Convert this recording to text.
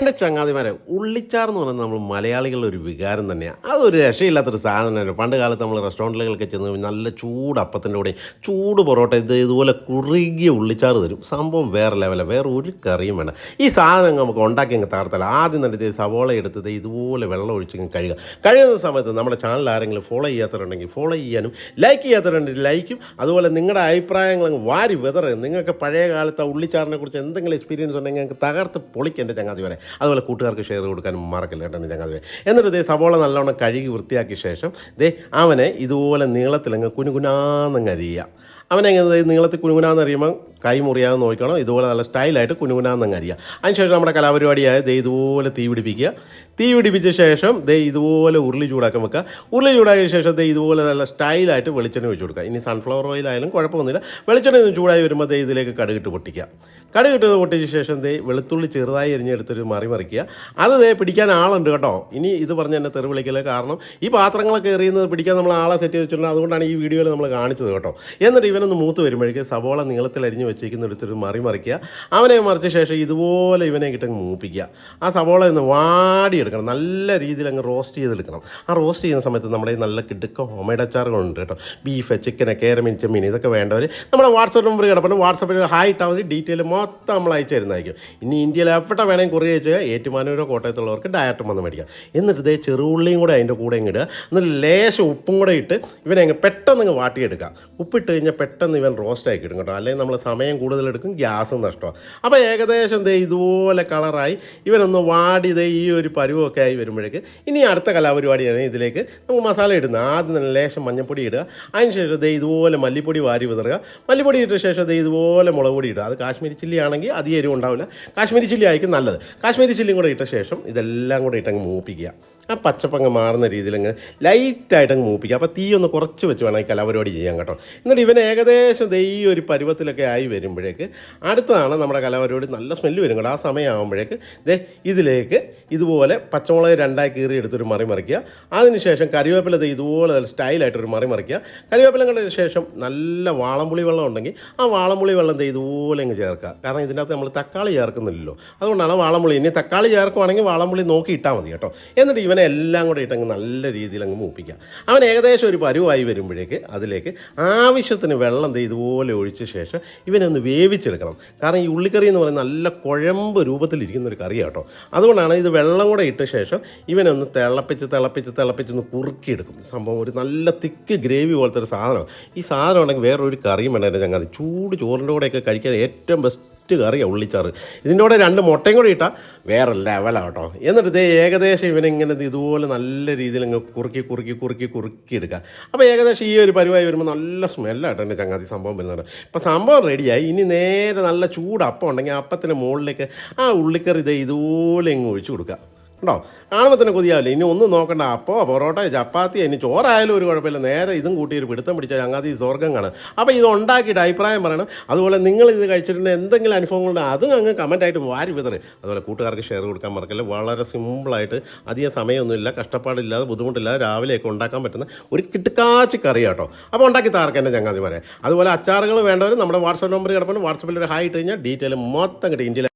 എന്റെ ചങ്ങാതിമാരെ ഉള്ളിച്ചാർ എന്ന് പറയുന്നത് നമ്മൾ മലയാളികളുടെ ഒരു വികാരം തന്നെയാണ് അതൊരു രക്ഷയില്ലാത്തൊരു സാധനമാണ് പണ്ട് കാലത്ത് നമ്മൾ റെസ്റ്റോറന്റുകളൊക്കെ ചെന്ന് നല്ല ചൂട് അപ്പത്തിന്റെ കൂടെ ചൂട് പൊറോട്ട ഇത് ഇതുപോലെ കുറുകിയ ഉള്ളിച്ചാർ തരും. സംഭവം വേറെ ലെവലാണ് വേറെ ഒരു കറിയും വേണ്ട. ഈ സാധനം നമുക്ക് ഉണ്ടാക്കി അങ്ങ് താർത്തല്ല ആദ്യം തന്നെ സവോള എടുത്തത് ഇതുപോലെ വെള്ളം ഒഴിച്ച് കഴുകുക. കഴിയുന്ന സമയത്ത് നമ്മുടെ ചാനൽ ആരെങ്കിലും ഫോളോ ചെയ്യാത്തവരുണ്ടെങ്കിൽ ഫോളോ ചെയ്യാനും ലൈക്ക് ചെയ്യാത്തവരുണ്ടെങ്കിൽ ലൈക്കും അതുപോലെ നിങ്ങളുടെ അഭിപ്രായങ്ങൾ വാരി വെതറ് നിങ്ങൾക്ക് പഴയ കാലത്ത് ഉള്ളിച്ചാറിനെ കുറിച്ച് എന്തെങ്കിലും എക്സ്പീരിയൻസ് ഉണ്ടെങ്കിൽ ഞങ്ങൾക്ക് തകർത്ത് പൊളിക്കേണ്ട ചങ്ങാതി വരെ അതുപോലെ കൂട്ടുകാർക്ക് ഷെയർ കൊടുക്കാനും മറക്കില്ല കേട്ടോ എന്റെ ചങ്ങാതി എന്നിട്ട് ദേ സവോള നല്ലോണം കഴുകി വൃത്തിയാക്കിയ ശേഷം ദേ അവനെ ഇതുപോലെ നീളത്തിലങ്ങ് കുനുകുനാന്നങ്ങ് അരിയുക. അവനെങ്ങനെ നീളത്തിൽ കുനുകുനാന്ന് അറിയുമ്പോൾ കൈ മുറിയാതെ നോക്കണം ഇതുപോലെ നല്ല സ്റ്റൈലായിട്ട് കുനുകുനാന്നങ്ങ് അറിയാം അതിനുശേഷം നമ്മുടെ കലാപരിപാടിയായ ദേ ഇതുപോലെ തീ പിടിപ്പിക്കുക. തീ പിടിപ്പിച്ച ശേഷം ദേ ഇതുപോലെ ഉരുളി ചൂടാക്കാൻ വെക്കുക. ഉരുളി ചൂടാക്കിയ ശേഷം ദേ ഇതുപോലെ നല്ല സ്റ്റൈലായിട്ട് വെളിച്ചെണ്ണ ഒഴിച്ച് കൊടുക്കുക. ഇനി സൺഫ്ലവർ ഓയിലായാലും കുഴപ്പമൊന്നുമില്ല. വെളിച്ചെണ്ണ ചൂടായി വരുമ്പോൾ ദേ ഇതിലേക്ക് കടുകിട്ട് പൊട്ടിക്കുക. കടുകിട്ട് പൊട്ടിച്ച ശേഷം ദേ വെളുത്തുള്ളി ചെറുതായി എരിഞ്ഞെടുത്തൊരു മറി മറിക്കുക. അത് ദേ പിടിക്കാൻ ആളുണ്ട് കേട്ടോ. ഇനി ഇത് പറഞ്ഞ് എന്നെ തെറി കാരണം ഈ പാത്രങ്ങളൊക്കെ എറിയുന്നത് പിടിക്കാൻ നമ്മൾ ആളെ സെറ്റ് ചെയ്ത് വെച്ചിട്ടുണ്ട്. അതുകൊണ്ടാണ് ഈ വീഡിയോയിൽ നമ്മൾ കാണിച്ചത് കേട്ടോ. എന്നിട്ട് ഇവനൊന്ന് മൂത്ത് വരുമ്പോഴേക്ക് സവോള നീളത്തിൽ അരിഞ്ഞ് വെച്ചേക്കുന്ന ഒരുത്തൊരു മറി മറിക്കുക. അവനെ മറിച്ച ശേഷം ഇതുപോലെ ഇവനെ കിട്ടങ്ങ് മൂപ്പിക്കുക. ആ സവോള ഒന്ന് വാടിയെടുക്കണം. നല്ല രീതിയിൽ അങ്ങ് റോസ്റ്റ് ചെയ്തെടുക്കണം. ആ റോസ്റ്റ് ചെയ്യുന്ന സമയത്ത് നമ്മുടെ നല്ല കിടുക്ക ഹോമേഡ് കേട്ടോ. ബീഫ് ചിക്കൻ കേരമീൻ ചെമ്മീൻ ഇതൊക്കെ വേണ്ടവർ നമ്മുടെ വാട്സപ്പ് നമ്പർ കിടപ്പുണ്ട്. വാട്സപ്പിൽ ഹായ് ഇട്ടാൽ മതി. ഡീറ്റെയിൽ മൊത്തം നമ്മൾ അയച്ചു തരുന്നതായിരിക്കും. ഇനി ഇന്ത്യയിൽ എവിടെ വേണമെങ്കിൽ കുറേ അയച്ചാൽ ഏറ്റുമാനൂരോ കോട്ടയത്തുള്ളവർക്ക് ഡയറക്റ്റ് വന്ന് മേടിക്കാം. എന്നിട്ട് ഇതേ ചെറുള്ളിയും കൂടെ അതിന്റെ കൂടെ ഇടുക എന്നിട്ട് ലേശം ഉപ്പും കൂടെ ഇട്ട് ഇവനെ അങ്ങ് പെട്ടെന്ന് അങ്ങ് വാട്ടിയെടുക്കുക ഉപ്പിട്ട് കഴിഞ്ഞാൽ പെട്ടെന്ന് ഇവൻ റോസ്റ്റ് ആക്കി ഇടും കേട്ടോ. അല്ലെങ്കിൽ നമ്മൾ സമയം കൂടുതലെടുക്കും ഗ്യാസും നഷ്ടമാണ് അപ്പോൾ ഏകദേശം ദേ ഇതുപോലെ കളറായി ഇവനൊന്ന് വാടി ദേ ഈ ഒരു പരുവമൊക്കെ ആയി വരുമ്പോഴേക്ക് ഇനി അടുത്ത കലാപരിപാടിയാണ് ഇതിലേക്ക് നമുക്ക് മസാല ഇടുന്നത് ആദ്യം തന്നെ ലേശം മഞ്ഞപ്പൊടി ഇടുക. അതിനുശേഷം ദേ ഇതുപോലെ മല്ലിപ്പൊടി വാരി വിതറുക. മല്ലിപ്പൊടി ഇട്ട ശേഷം ദേ ഇതുപോലെ മുളക് പൊടി ഇടുക. അത് കാശ്മീരി ചില്ലി ആണെങ്കിൽ അധികം എരിവ് ഉണ്ടാവില്ല. കാശ്മീരി ചില്ലി ആയിരിക്കും നല്ലത്. കാശ്മീരി ചില്ലിയും കൂടെ ഇട്ട ശേഷം ഇതെല്ലാം കൂടെ ഇട്ടങ്ങ് മൂപ്പിക്കുക. ആ പച്ചപ്പങ്ങ് മാറുന്ന രീതിയിൽ അങ്ങ് ലൈറ്റായിട്ട് മൂപ്പിക്കുക. അപ്പോൾ തീ ഒന്ന് കുറച്ച് വെച്ച് വേണം ഈ കലാപരിപാടി ചെയ്യാൻ കേട്ടോ. എന്നിട്ട് ഇവൻ ഏകദേശം ദൈ ഒരു പരുവത്തിലൊക്കെ ആയി വരുമ്പോഴേക്ക് അടുത്തതാണ് നമ്മുടെ കലാപരിപാടി നല്ല സ്മെല്ല് വരും കേട്ടോ ആ സമയമാകുമ്പോഴേക്ക് ദേ ഇതിലേക്ക് ഇതുപോലെ പച്ചമുളക് രണ്ടായി കീറി എടുത്തൊരു മറി മറിക്കുക. അതിനുശേഷം കറിവേപ്പില ദേ ഇതുപോലെ സ്റ്റൈലായിട്ടൊരു മറി മറിക്കുക. കറിവേപ്പില കണ്ടതിന് ശേഷം നല്ല വാളംപുളി വെള്ളം ഉണ്ടെങ്കിൽ ആ വാളംപുളി വെള്ളം ദേ ഇതുപോലെ അങ്ങ് ചേർക്കുക. കാരണം ഇതിനകത്ത് നമ്മൾ തക്കാളി ചേർക്കുന്നില്ലല്ലോ. അതുകൊണ്ടാണ് വാളംപുളി ഇനി തക്കാളി ചേർക്കുവാണെങ്കിൽ വാളംപുളി നോക്കി ഇട്ടാൽ മതി കേട്ടോ. എന്നിട്ട് ഇവനെ എല്ലാം കൂടെ ഇട്ടങ്ങ് നല്ല രീതിയിൽ അങ്ങ് മൂപ്പിക്കുക. അവൻ ഏകദേശം ഒരു പരുവായി വരുമ്പോഴേക്ക് അതിലേക്ക് ആവശ്യത്തിന് വെള്ളം ദേ ഇതുപോലെ ഒഴിച്ച ശേഷം ഇവനെ ഒന്ന് വേവിച്ചെടുക്കണം. കാരണം ഈ ഉള്ളിക്കറി എന്ന് പറയുന്നത് നല്ല കുഴമ്പ് രൂപത്തിലിരിക്കുന്ന ഒരു കറിയാണ് കേട്ടോ അതുകൊണ്ടാണ് ഇത് വെള്ളം കൂടെ ഇട്ട ശേഷം ഇവനെ ഒന്ന് തിളപ്പിച്ച് തിളപ്പിച്ച് തിളപ്പിച്ച് ഒന്ന് കുറുക്കിയെടുക്കും. സംഭവം ഒരു നല്ല തിക്ക് ഗ്രേവി പോലത്തെ ഒരു സാധനം ഈ സാധനം ഉണ്ടെങ്കിൽ വേറൊരു കറിയും വേണ്ട. ചങ്ങാതി ചൂട് ചോറിന്റെ കൂടെയൊക്കെ കഴിക്കാൻ ഏറ്റവും ബെസ്റ്റ് കറിയാണ് ഉള്ളിച്ചാറ്. ഇതിന്റെ കൂടെ രണ്ട് മുട്ടയും കൂടി ഇട്ടാൽ വേറെ ലെവലാണ് കേട്ടോ. എന്നിട്ട് ഇതേ ഏകദേശം ഇവനിങ്ങനെ ഇത് ഇതുപോലെ നല്ല രീതിയിൽ അങ്ങ് കുറുക്കി കുറുക്കി കുറുക്കി കുറുക്കി എടുക്കുക അപ്പോൾ ഏകദേശം ഈ ഒരു പരിപാടി വരുമ്പോൾ നല്ല സ്മെല്ലാട്ടോ എന്റെ ചങ്ങാതി. സംഭവം വരുന്നുണ്ട് അപ്പോൾ സംഭവം റെഡിയായി ഇനി നേരെ നല്ല ചൂട് അപ്പം ഉണ്ടെങ്കിൽ അപ്പത്തിന് മുകളിലേക്ക് ആ ഉള്ളിക്കറി ഇതേ ഇതുപോലെ ഇങ്ങ് ഒഴിച്ചു കൊടുക്കുക ഉണ്ടോ? കാണുമ്പോൾ തന്നെ കൊതിയാവില്ല? ഇനി ഒന്നും നോക്കണ്ട. അപ്പോൾ പൊറോട്ട ചപ്പാത്തി ഇനി ചോറായാലും ഒരു കുഴപ്പമില്ല. നേരെ ഇതും കൂട്ടി ഒരു പിടുത്തം പിടിച്ചാൽ ഞങ്ങൾക്ക് ഈ സ്വർഗം കാണാം അപ്പോൾ ഇത് ഉണ്ടാക്കിയിട്ട് അഭിപ്രായം പറയണം. അതുപോലെ നിങ്ങൾ ഇത് കഴിച്ചിട്ടുണ്ട് എന്തെങ്കിലും അനുഭവങ്ങളുണ്ട് അതും അങ്ങ് കമന്റായിട്ട് വാരി വിതറ്. അതുപോലെ കൂട്ടുകാർക്ക് ഷെയർ കൊടുക്കാൻ മറക്കല്ല? വളരെ സിമ്പിളായിട്ട് അധികം സമയമൊന്നുമില്ല. കഷ്ടപ്പാടില്ലാതെ ബുദ്ധിമുട്ടില്ലാതെ രാവിലെയൊക്കെ ഉണ്ടാക്കാൻ പറ്റുന്ന ഒരു കിട്ടുക്കാച്ചി കറി കേട്ടോ അപ്പോൾ ഉണ്ടാക്കി താർക്കാം എന്റെ പറയാം അതുപോലെ അച്ചാറുകൾ വേണ്ടവർ നമ്മുടെ വാട്സപ്പ് നമ്പർ കിടപ്പുണ്ട്. വാട്സപ്പിൽ ഒരു ഹായ് ഇട്ട് കഴിഞ്ഞാൽ ഡീറ്റെയിൽ മൊത്തം കിട്ടും. ഇന്ത്യയിലെ